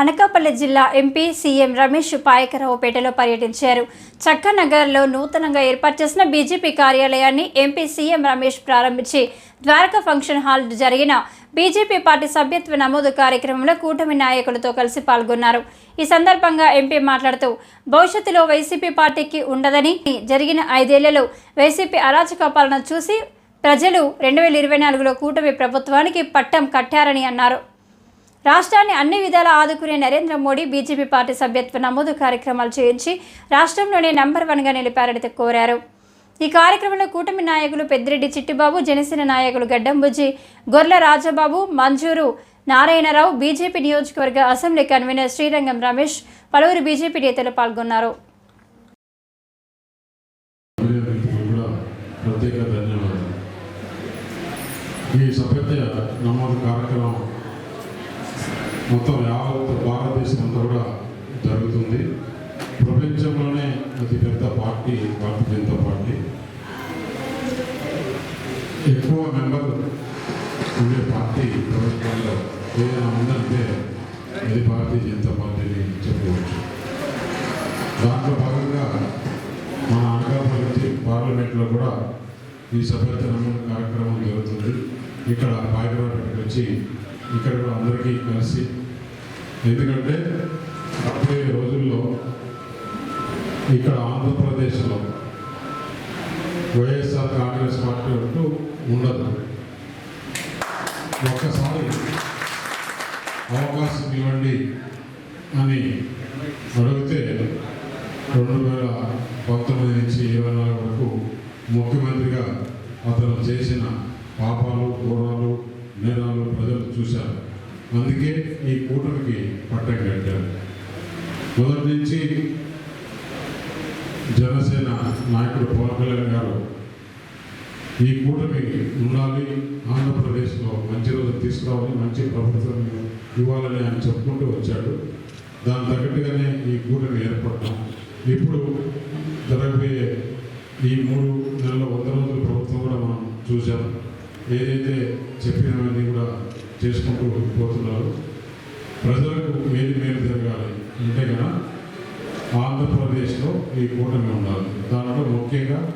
అనకాపల్లి జిల్లా MP CM Ramesh పాయకరావుపేటలో పర్యటించారు. చక్కనగర్లో నూతనంగా ఏర్పాటు చేసిన బీజేపీ కార్యాలయాన్ని ఎంపీ సీఎం రమేష్ ప్రారంభించి ద్వారకా ఫంక్షన్ హాల్ జరిగిన బీజేపీ పార్టీ సభ్యత్వ నమోదు కార్యక్రమంలో కూటమి నాయకులతో కలిసి పాల్గొన్నారు. ఈ సందర్భంగా ఎంపీ మాట్లాడుతూ భవిష్యత్తులో వైసీపీ పార్టీకి ఉండదని జరిగిన ఐదేళ్ళలో వైసీపీ అరాచక పాలన చూసి ప్రజలు రెండు వేల ఇరవై నాలుగులో కూటమి ప్రభుత్వానికి పట్టం కట్టారని అన్నారు. రాష్ట్రాన్ని అన్ని విధాల ఆదుకునే నరేంద్ర మోడీ బీజేపీ పార్టీ సభ్యత్వ నమోదు కార్యక్రమాలు చేయించి రాష్ట్రంలోనే నంబర్ వన్గా నిలిపారని కోరారు. ఈ కార్యక్రమంలో కూటమి నాయకులు పెద్దిరెడ్డి చిట్టిబాబు జనసేన నాయకులు గడ్డంబుజ్జి గొర్ల రాజబాబు మంజూరు నారాయణరావు బీజేపీ నియోజకవర్గ అసెంబ్లీ కన్వీనర్ శ్రీరంగం రమేష్ పలువురు బీజేపీ నేతలు పాల్గొన్నారు. ప్రత్యేక ధన్యవాదాలు ఈ సభ్యత నమోదు కార్యక్రమం మొత్తం యావత్ భారతదేశం అంతా కూడా జరుగుతుంది. ప్రపంచంలోనే అతి పెద్ద పార్టీ భారతీయ జనతా పార్టీ. ఎక్కువ మెంబర్ ఉండే పార్టీ ప్రభుత్వంలో ఏదైనా ఉందంటే అది భారతీయ జనతా పార్టీని చెప్పవచ్చు దాంట్లో భాగంగా మన అనకాపల్లి పార్లమెంట్లో కూడా ఈ సభ్యత కార్యక్రమం జరుగుతుంది. ఇక్కడ పాయకరాపేటకి వచ్చి ఇక్కడ కూడా అందరికీ కలిసి ఎందుకంటే రాబోయే రోజుల్లో ఇక్కడ ఆంధ్రప్రదేశ్లో వైఎస్ఆర్ కాంగ్రెస్ పార్టీ అంటూ ఉండదు. ఒక్కసారి అవకాశం ఇవ్వండి అని అడిగితే రెండు వేల పంతొమ్మిది నుంచి ఇరవై నాలుగు వరకు ముఖ్యమంత్రిగా అతను చేసిన పాపాలు ఘోరాలు నేరాలు ప్రజలు చూశారు. అందుకే ఈ కూటమికి పట్టం కట్టారు. మొదటి నుంచి జనసేన నాయకుడు పవన్ కళ్యాణ్ గారు ఈ కూటమి ఉండాలి ఆంధ్రప్రదేశ్లో మంచి రోజులు తీసుకురావాలి మంచి ప్రభుత్వం ఇవ్వాలని ఆయన చెప్పుకుంటూ వచ్చాడు. దాని తగ్గట్టుగానే ఈ కూటమి ఏర్పడటం. ఇప్పుడు జరగబోయే ఈ మూడు నెలల వంద రోజుల ప్రభుత్వం కూడా మనం చూసాం ఏదైతే చెప్పినవన్నీ కూడా చేసుకుంటూ పోతున్నారు. ప్రజలకు మేలు మేలు జరగాలి. అంటే కదా ఆంధ్రప్రదేశ్లో ఈ కూటమి ఉండాలి. దాంట్లో ముఖ్యంగా